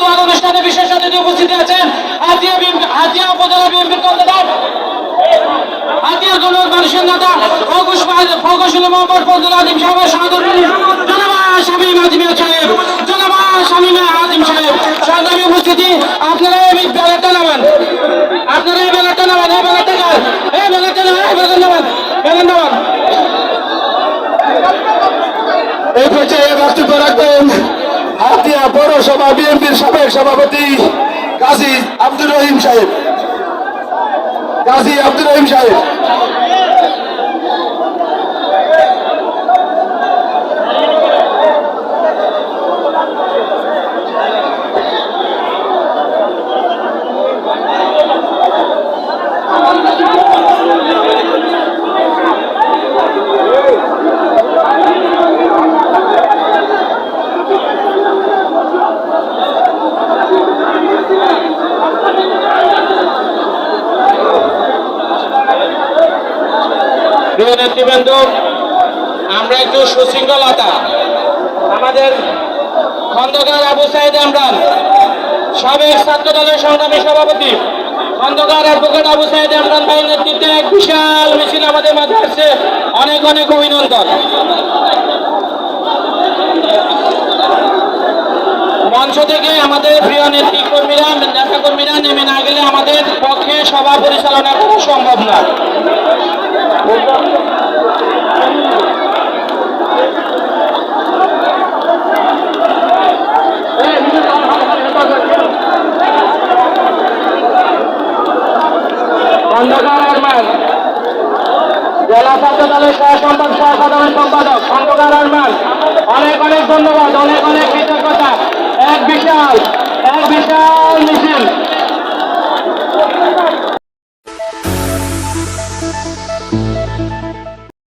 দোয়ার অনুষ্ঠানে বিশেষ অতিথি উপস্থিত আছেন হাতিয়া হাতিয়া উপজেলা বিএনপির কর্মদার হাতিয়া জনক মানুষের নেতা ফৌকুশ ফৌকুশুল মোহাম্মদ ফজল আজিম সাহেবের সহদর জনাবা শামীম আজিম সাহেব, জনাবা শামীম আজিম সাহেব সংগ্রামী উপস্থিতি, আপনারা এই ব্যালারটা নামান। আপনারা এই ব্যালারটা নামান, এই ব্যালারটা নামান এই ব্যালারটা নামান, এই ব্যালার নামান। ব্যালার নামান। এই পর্যায়ে বক্তব্য রাখবেন হাতিয়া পৌরসভা বিএনপির সাবেক সভাপতি কাজী আব্দুর রহিম সাহেব। কাজী আব্দুর রহিম সাহেব। প্রিয় নেতৃবৃন্দ আমরা একটু সুশৃঙ্খলতা। আমাদের খন্দকার আবু সাইদ আমরান, সাবেক ছাত্র দলের সংগ্রামী সভাপতি। খন্দকার অ্যাডভোকেট আবু সাইদ আমরান ভাইয়ের নেতৃত্বে এক বিশাল মিছিল আমাদের মাঝে আসছে। অনেক অনেক অভিনন্দন। মঞ্চ থেকে আমাদের প্রিয় নেত্রী কর্মীরা নেতা কর্মীরা নেমে না গেলে আমাদের পক্ষে সভা পরিচালনা করা সম্ভব না প্রধান জেলা ছাত্রদলের সহ সম্পাদক সহ সাধারণ সম্পাদক খন্দকার রহমান অনেক অনেক ধন্যবাদ, অনেক অনেক কৃতজ্ঞতা। এক বিশাল এক বিশাল মিছিল।